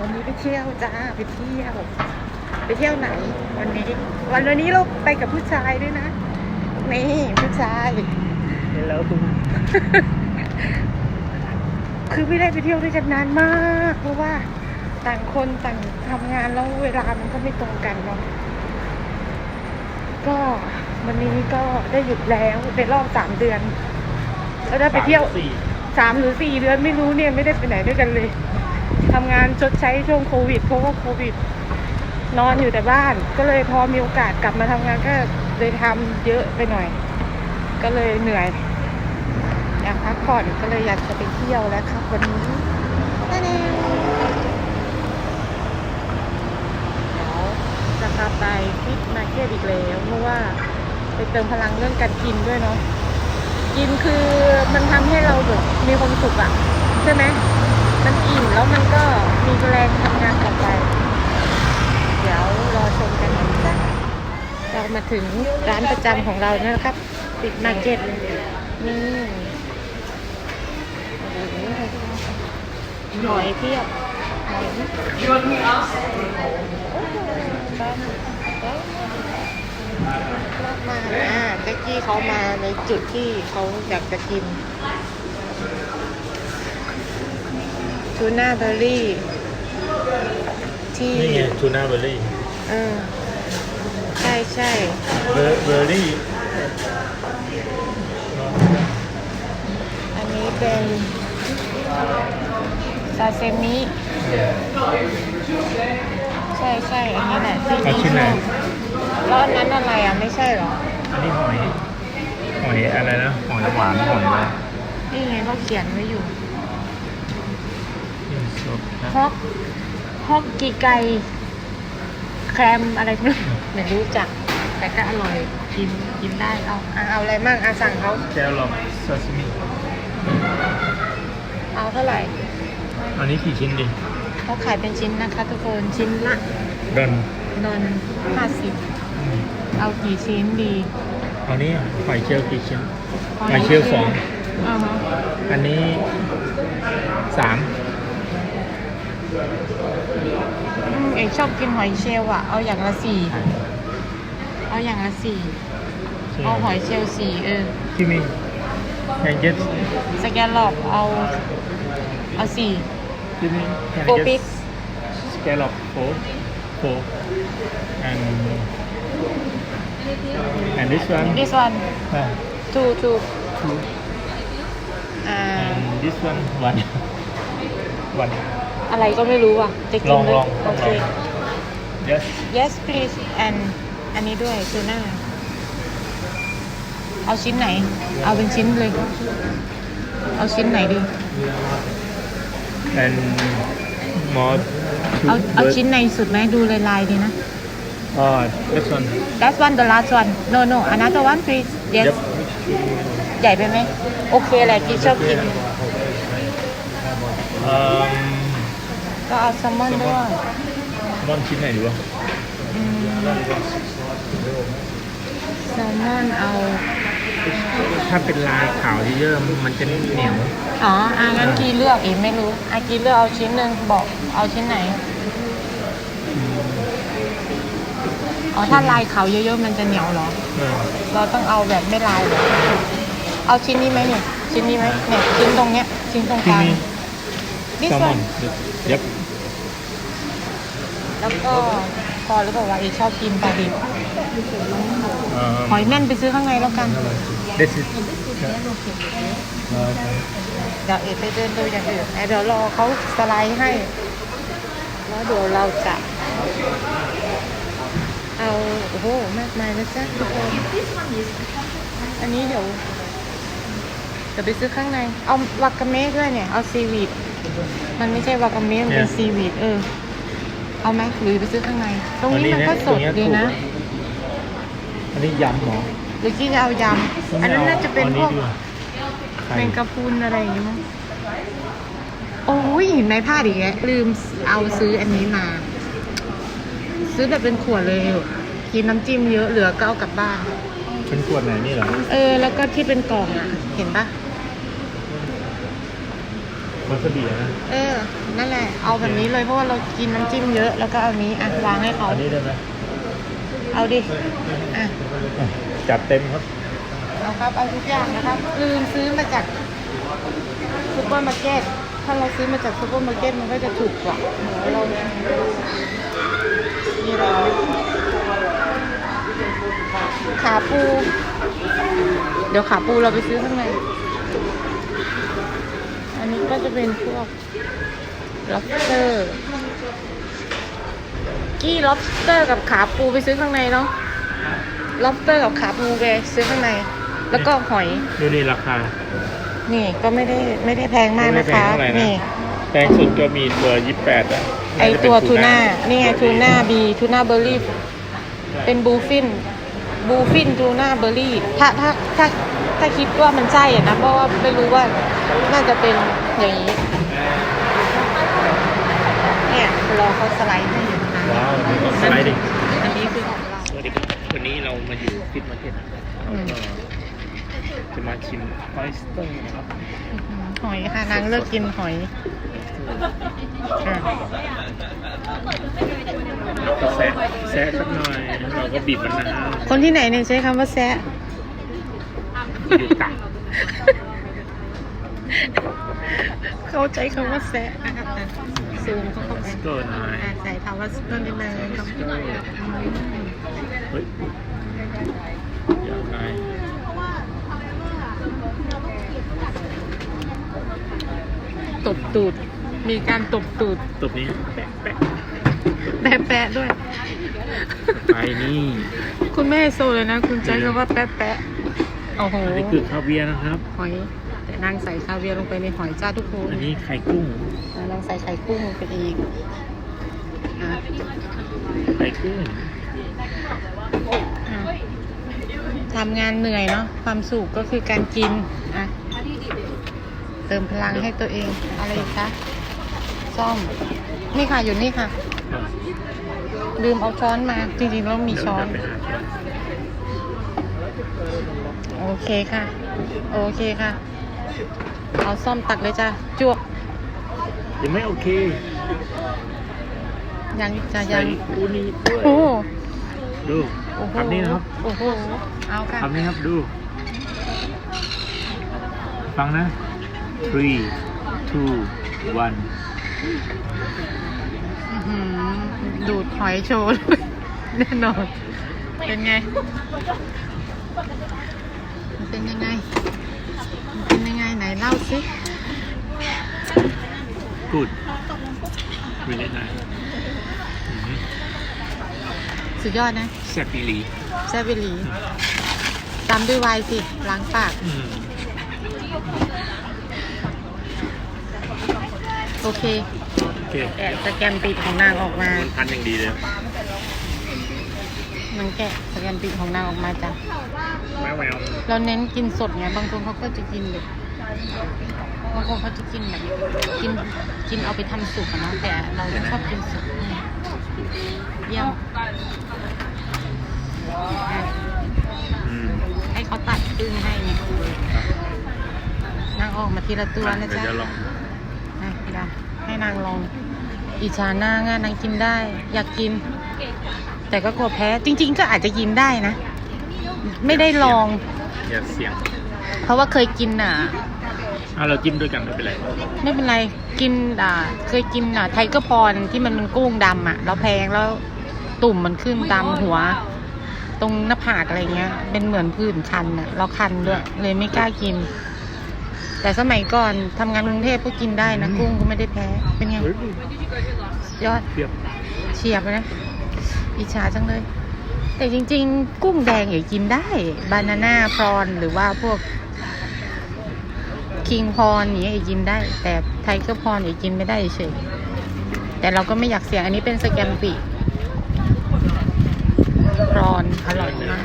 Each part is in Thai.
วันนี้ไปเที่ยวจ้าไปเที่ยว ไปเที่ยวไหน วันนี้ วันวันนี้เราไปกับผู้ชายด้วยนะ นี่ผู้ชายแล้วตุ้มคือไม่ได้ไปเที่ยวด้วยกันนานมาก เพราะว่าต่างคนต่างทำงานแล้วเวลามันก็ไม่ตรงกันเนาะก็วันนี้ก็ได้หยุดแล้วในรอบสามเดือนแล้วได้ไปเที่ยวสี่สามหรือสี่เดือนไม่รู้เนี่ยไม่ได้ไปไหนด้วยกันเลยทำงานชดใช้ช่วงโควิดเพราะว่าโควิด นอนอยู่แต่บ้าน ก็เลยพอมีโอกาสกลับมาทำงานก็เลยทำเยอะไปหน่อย ก็เลยเหนื่อย อยากพักผ่อนก็เลยอยากจะไปเที่ยวแล้วครับวันนี้ตะแนวเดี๋ยวจะพาไปฟิตมาเก็ตอีกแล้วเพราะว่าไปเติมพลังเรื่องการกินด้วยเนาะกินคือมันทำให้เราแบบมีความสุขอะใช่ไหม มันอิ่มแล้วมันก็มีแรงทำงานต่อไป เดี๋ยวรอชมกันนะจ๊ะเรามาถึงร้านประจำของเรานะครับปิดมาเก็ตนี่โอ้โหอยเพียบหอยมาอ่าแจ็กกี้เขามาในจุดที่เขาอยากจะกิน ทูน่าเบอร์รี่ ที่นี่ไงทูน่าเบอร์รี่เออใช่ใช่เบอร์เบอร์รี่ อันนี้เป็นซาเซมิ ใช่ใช่อันนี้แหละที่เอาชิ้นไหน แล้วอันนั้นอะไรอะ ไม่ใช่เหรอ อันนี้หอย หอยอะไรนะ หอยหวาน หอยอะไรนี่ไงเขาเขียนไว้อยู่นี่สดนะ ฮอกฮอกกีไกแครมอะไรไม่รู้ไม่รู้จัก แต่ก็อร่อยกินกินได้เอาอะเอาอะไรมั่งอะสั่งเขาแกลลอกซาซิมิเอาเท่าไหร่ อันนี้กี่ชิ้นดิเขาขายเป็นชิ้นนะคะ ทุกคนชิ้นละดอนนนห้าสิบเอากี่ชิ้นดีอันนี้หอยเชลล์กี่ชิ้นหอยเชลล์สองอ่าฮะอันนี้สาม อืมเอกชอบกินหอยเชลล์อะ เอาอย่างละสี่ เอาอย่างละสี่ เอาหอยเชลล์สี่เออ ที่มี can get สแกนหลอกเอา เอาสี่ ที่มี can Four get piece scallop four four and and this one this one uh, two two two อ่า and this one one one อะไรก็ไม่รู้อะ จะกิลนองไหมลองโอเคลอง yes yes please and อันนี้ด้วยทูน่าเอาชิ้นไหน เอาเป็นชิ้นเลย เอาชิ้นไหนดี and more two เอาเอา bird- ชิ้นในสุดไหมดูลายลายๆดีนะ oh this one That's one the last one no no another one please yes yep ใหญ่ไปไหมโอเคแหละพี่ชอบกิน um ก็เอาแซลมอนด้วยมอนชิ้นไหนดีวะอืมแซลมอนเอา ถ้าเป็นลายขาวเยอะๆมันจะเหนียวอ๋ออางั้นกีเลือกอีกไม่รู้อากีเลือกเอาชิ้นหนึ่งบอกเอาชิ้นไหน อ๋อถ้าลายขาวเยอะๆมันจะเหนียวเหรอ เออเราต้องเอาแบบไม่ลายเหรอเอาชิ้นนี้ไหมเนี่ยชิ้นนี้ไหมเนี่ยชิ้นตรงเนี้ยชิ้นตรงกที่ลางมี This แซลมอน one เย็บแล้วก็พอหรือเปล่าวะอีชอบกินปลาดิบเอ่อหอยแม่นไปซื้อข้างในแล้วกัน this is เอ่อเดี๋ยวเอไปเดินดูอย่างอื่นเดี๋ยวรอเขาสไลด์ให้ แล้วเดี๋ยวเราจะ เอา โอ้โห มากมายนะจ๊ะทุกคนอันนี้เดี๋ยวเดี๋ยวไปซื้อข้างใน เอาวากาเมะด้วยเนี่ย เอาซีวีด มันไม่ใช่วากาเมะมันเป็นซีวีดเออ เอาไหมหรือไปซื้อข้างใน ตรงนี้มันก็สดดีนะ อันนี้ยำเหรอหรือที่จะเอายำอันนั้นน่าจะเป็นพวกไข่แมงกะพรุนอะไรอย่างงี้มั้งโอ้ยเห็นไหมพลาดอีกแล้วลืมเอาซื้ออันนี้มา ซื้อแบบเป็นขวดเลยกินน้ำจิ้มเยอะเหลือก็เอากลับบ้านเป็นขวดไหนนี่เหรอ เออ แล้วก็ที่เป็นกล่องอะ เห็นปะ วาซาบินะเออ นั่นแหละ เอาแบบนี้เลยเพราะว่าเรากินน้ำจิ้มเยอะ แล้วก็เอานี้อะวางให้เขา อันนี้ได้ไหมเอาดิ อะ จัดเต็มครับ เอาครับ เอาทุกอย่างนะครับ ลืมซื้อมาจากซูเปอร์มาร์เก็ต ถ้าเราซื้อมาจากซูเปอร์มาร์เก็ตมันก็จะถูกกว่าเดี๋ยวเรานี่เราขาปู เดี๋ยวขาปูเราไปซื้อข้างในอันนี้ ก็จะเป็นพวก lobster กี้ lobster กับขาปูไปซื้อข้างในเนาะ lobster กับขาปูไปซื้อข้างใน แล้วก็หอย ดูนี่ราคา นี่ก็ไม่ได้ไม่ได้แพงมากไม่นะได้แพงคะ เท่าไหร่นะ นี่ แพงสุดก็มีตัวยี่แปดอะไอตัวทูน่า นี่ไงทูน่าบีทูน่าเบอร์รี่ เป็นบูฟิน บูฟินทูน่าเบอร์รี่ ถ้าถ้าถ้าถ้าคิดว่ามันใช่อะนะ เพราะว่าไม่รู้ว่า น่าจะเป็นอย่างนี้ เนี่ยรอเขาสไลด์ให้อยู่นะคะว้าวนี่ก็สไลด์ดิอันนี้คือของเราสวัสดีครับวันนี้เรามาอยู่ฟิตมาร์เก็ตนะครับอืมจะมาชิมออยสเตอร์นะครับหอยค่ะนางเลิกกินหอยอะก็แซะแซะสักหน่อยแล้วเราก็บีบมะนาวคนที่ไหนเนี่ยใช้คำว่าแซะอยู่ตัก เข้าใจคำว่าแซะอะอะซูมเข้าไปก็หน่อยอะใส่คำว่าต้นนิดนึงครับเฮ้ยอยากไงตบตูด มีการตบตูด ตบนี้แปะแปะแปะๆด้วย ไปนี่ คุณแม่โซเลยนะ คุณใช้คำว่าแปะแปะๆโอ้โหอันนี้คือคาเวียร์นะครับหอยแต่ นางใส่คาเวียร์ลงไปในหอยจ้าทุกคนอันนี้ไข่กุ้งอะนางใส่ไข่กุ้งลงไปอีกอะไข่กุ้งอะทำงานเหนื่อยเนาะความสุขก็คือการกินอะเติมพลังให้ตัวเองอะไรอีกคะซ่อมนี่ค่ะอยู่นี่ค่ะ ลืมเอาช้อนมาจริงๆแล้วมีช้อนเดี๋ยวไปหาช้อนโอเคค่ะ โอเคค่ะ เอาซ่อมตักเลยจ้ะจวกยังไม่โอเคยังอีกจ้ะยัใส่งอูนิด้วยโอ้โหดูโอ้โหคำนี้นะครับโอ้โหเอาค่ะคำนี้ครับดู ฟังนะ three two one อื้อหือดูดหอยโชว์เลยแน่นอนเป็นไงมันเป็นยังไงมันเป็นยังไงไหน เล่าสิ good really nice อืมสุดยอดนะแซ่บอีหลีแซ่บเวลีตามด้วยไวน์สิล้างปาก อืมโอเคโอเคแกะสแกนปิดของนางออกมา มันพันอย่างดีเลยมันแกะสแกนปิดของนางออกมาจ้ะแววแววเราเน้นกินสดไงบางคนเขาก็จะกินแบบ บางคนเขาจะกินแบบกินกินเอาไปทำสุกอะเนาะแต่เราชอบกินสดอืมเยี่ยมอะอืมให้เขาตัดตึ้งให้เนี่ยครับนางออกมาทีละตัวนะเดี๋ยวจ๊ะจะลองอะเดี๋ยวให้นางลองอิจฉานางอะนางกินได้ อยากกิน แต่ก็กลัวแพ้จริง ๆ ก็อาจจะกินได้นะ ไม่ได้ลองอย่าเสียง เพราะว่าเคยกินอะ อะเราจิ้มด้วยกันไม่เป็นไรไม่เป็นไรกินอ่าเคยกินอะไทเกอร์พรที่มันเป็นกุ้งดำอะแล้วแพงแล้วตุ่มมันขึ้นตามหัว ตรงหน้าผากอะไรเงี้ย เป็นเหมือนผื่นคันอะ เราคันด้วยเลยไม่กล้ากิน แต่สมัยก่อนทำงานกรุงเทพก็กินได้นะกุ้งก็ไม่ได้แพ้เป็นไง เฮ้ยยอด เปรียบเฉียบเลยนะ อิจฉาจังเลย แต่จริง ๆ กุ้งแดงอย่ากินได้ บานาน่า พรอนหรือว่าพวก คิงพรอย่างเงี้ยอย่ากินได้ แต่ไทเกอร์พรอย่ากินไม่ได้เฉยแต่เราก็ไม่อยากเสี่ยงอันนี้เป็นสแกมปีพรอนอร่อยมาก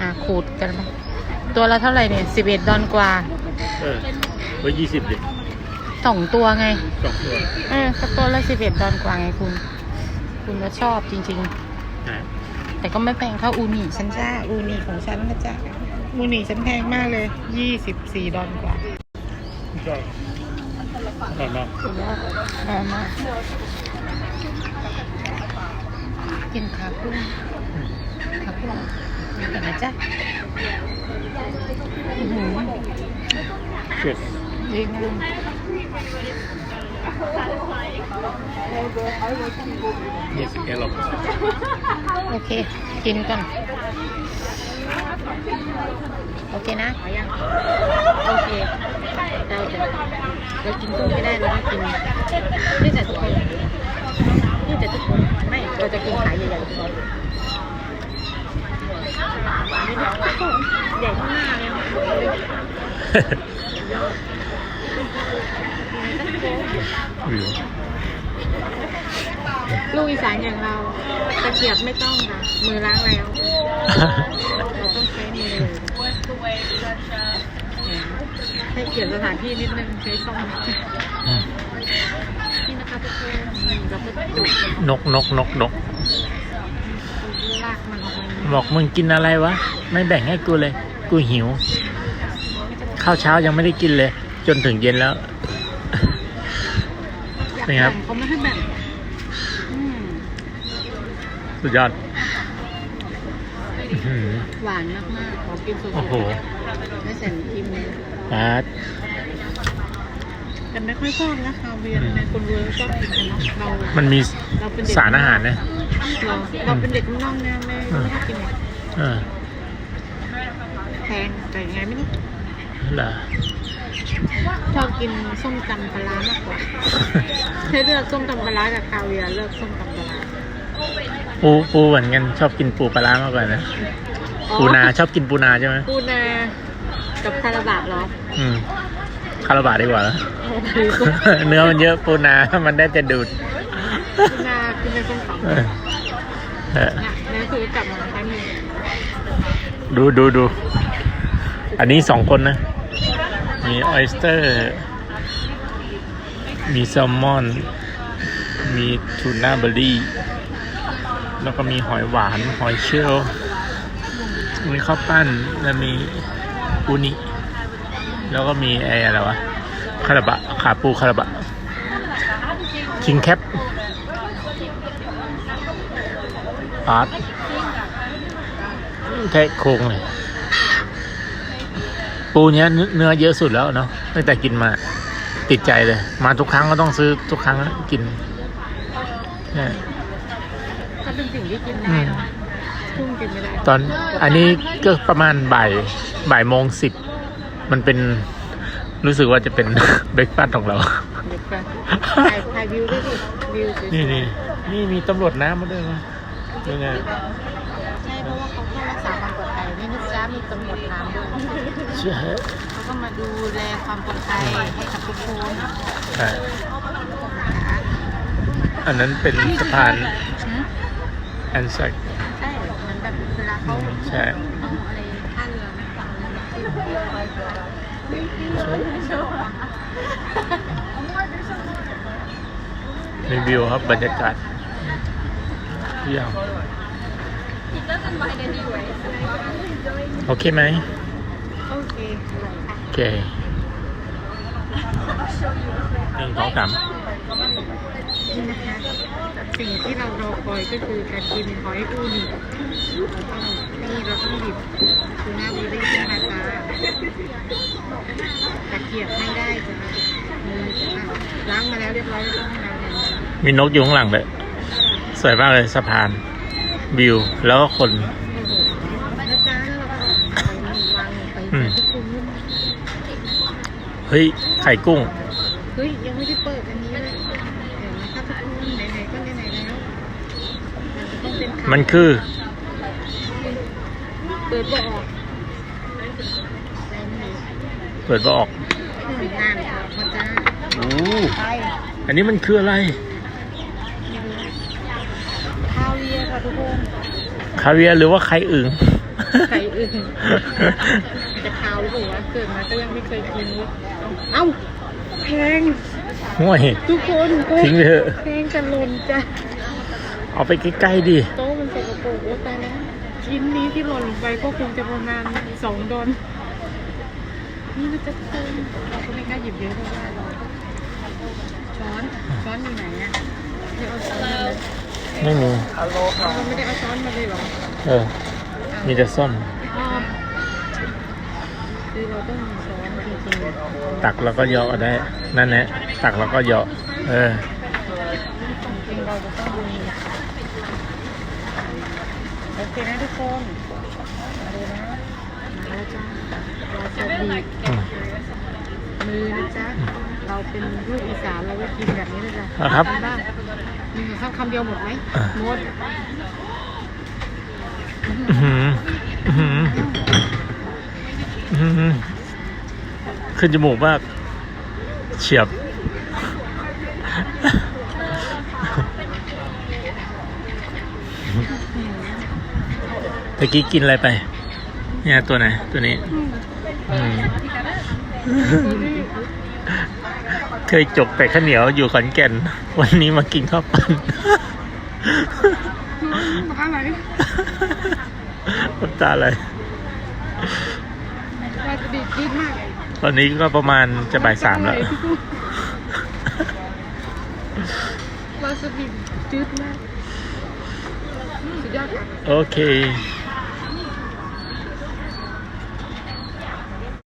อะขูดกันไปตัวละเท่าไหร่เนี่ยสิบเอ็ดดอนกว่า เออเฮ้ยยี่สิบดิสองตัวไงสองตัวเออก็ตัวละสิบเอ็ดดอนกว่าไงคุณ คุณก็ชอบจริงๆใช่แต่ก็ไม่แพงเท่าอูนิฉันจ้าอูนิของฉันนะจ๊ะอูนิฉันแพงมากเลยยี่สิบสี่ดอลกว่า ก็อร่อยมากสุดยอดอร่อยมากกินขากุ้งขากุ้งนี่กันนะจ๊ะอื้อหือเผ็ดจริง ลุงยี่สิบเอลโอเค กินก่อนโอเคนะขอยังโอเค ได้จ้ะเรากินกุ้งไม่ได้เราต้องกินนี่แต่ทุกคนนี่แต่ทุกคน ไม่ เราจะกินขาใหญ่ๆทุกคนนี่นะใหญ่ข้างหน้าเลยนะวิว ลูกอีสานอย่างเราตะเกียบไม่ต้องค่ะ มือล้างแล้ว เราต้องใช้มือให้เกียรติสถานที่นิดนึงใช้ซ่อมนี่นะคะทุกคนนี่เราก็จุดนกนกนกนกลากมันออกมาบอกมึงกินอะไรวะ ไม่แบ่งให้กูเลย กูหิว ข้าวเช้ายังไม่ได้กินเลย จนถึงเย็นแล้วอยากเป็นไงครับแบ่งเขาไม่ให้แบ่งอืม สุดยอดอื้อหือหวานมากๆขอกินสดโอ้โหๆไม่ใส่น้ำจิ้มเลยปาดแต่ไม่ค่อยชอบนะคาเวียร์ในคนรวยชอบกินกันเนาะเรามันมีเราเป็นเด็กสารอาหารนะเราเราเป็นเด็กข้างนอกเนี่ยไม่ไม่ได้กินหรอกเออแพงแต่ยังไงไม่รู้เหรอชอบกินส้มตำปลาร้ามากกว่าถ้าเลือกส้มตำปลาร้ากับคาเวียร์เลือกส้มตำปลาร้า ปูปูเหมือนกันชอบกินปูปลาร้ามากกว่านะ อ๋อปูนาชอบกินปูนาใช่ไหมปูนา กับคาราบะเหรออืมคาราบาดีกว่าแล้วโอ้โหเนื้อมันเยอะปูนา มันได้แต่ดูดปูนากินในส้มตำเอเนี่ยอเออนี่คือกลับมาใช้มือดูดูดู อันนี้สองคนนะ มีออยสเตอร์ มีแซลมอน มีทูน่าเบอร์รี่ แล้วก็มีหอยหวาน หอยเชลลมีข้าวปั้น แล้วมีอูนิ แล้วก็มีไอ้อะไรวะคาราบะ ขาปูคาราบะ คิงแคปอาร์ตแทะโครงเลย ปูเนี้ยเนื้อเยอะสุดแล้วเนาะตั้งแต่กินมา ติดใจเลย มาทุกครั้งก็ต้องซื้อทุกครั้งกินเนี่ย งที่กินได้เนาะกุ้งกินไม่ได้ตอนอันนี้ก็ประมาณบ่ายบ่ายโมงสิบมันเป็นรู้สึกว่าจะเป็นเบรกฟาสต์ของเรา เด็กกันถ่ายถ่ายวิวด้วยดิวิวสวยๆนี่นี่นี่มีตำรวจน้ำมาด้วยมั้ยนี่ไงใช่เพราะว่าเขาเข้ารักษาความปลอดภัยนี่นะจ๊ะมีตำรวจน้ำด้วยเชื่อเขาก็มาดูแลความปลอดภัยให้กับทุกคน ใช่อันนั้นเป็นสะพานหืม แอนซักใช่เหมือนแบบเวลาเขาใช่เอาอะไรท่าเรือไม่ฟังเลยนะรีวิวครับบรรยากาศเที่ยวโอเคไหมโอเคโอเคหนึ่งสองสาม นี่นะคะสิ่งที่เรารอคอยก็คือการกินหอยอูนินี่เราต้องหยิบทูน่าเบอร์รี่ขึ้นมาจ้าตะเกียบไม่ได้จ้ะมือจ้ะล้างมาแล้วเรียบร้อยแล้วต้องล้างแล้วมีนกอยู่ข้างหลังเลยสวยมากเลยสะพานวิวแล้วก็คนโอ้โหแล้วจ้าแล้วเราก็เอาหอยวางลงไปอืมทุกคนนี่เฮ้ยไข่กุ้ง มันคือ เปิดบ่ออกแล้วนี่เปิดว่าออกอืมงานออกมาจ้าโอ้ไปอันนี้มันคืออะไรข้าวเรียค่ะทุกคนคาเวียร์หรือว่าไข่อึ่งไข่อื่นจะข้าวหรือเปล่าวะเกิดมาก็ยังไม่เคยกินเลยเอ้าแพงห่วยทุกคนแพทิ้งไปเถอะแพงกันลนจ้ะเอาไปใกล้ๆดิโต๊ะ มันสกปรกโอ้ตายแล้วชิ้นนี้ที่หล่นลงไปก็คงจะประมาณสองดอนนี่มันจะเติมเราก็ไม่กล้าหยิบเยอะเพราะว่าเราช้อนช้อนอยู่ไหนอะเดี๋ยวเอาช้อนมาเลยไม่มี เราไม่ได้เอาช้อนมาเลยเหรอเออ มีแต่ส้ม อ๋อคือเราต้องมีช้อนจริงๆ ตักแล้วก็เหยาะได้ นั่นแหละ ตักแล้วก็เหยาะ เออ จริงๆเราจะต้องมีโอ เคนะทุกคน มาดูนะ มาแล้วจ้าวาซาบิอืมมือนะจ๊ะ เราเป็นลูกอีสานเราก็กินแบบนี้เลยจ้ะอะครับ กินบ้างหนึ่งคำคำเดียวหมดไหมอะหมดอื้อหืออื้อหืออื้อหือขึ้นจมูกมาก เฉียบะกี้กินอะไรไป เนี่ยตัวไหน ตัวนี้อืมเคยจกแต่ข้าวเหนียวอยู่ขอนแก่น วันนี้มากินข้าวปั้นมาข้างไหนน้ำตาอะไรวาซาบิจี๊ดมากตอนนี้ก็ประมาณจะบ่ายสามแล้ววาซาบิจืดมากสุดยอดค่ะโอเค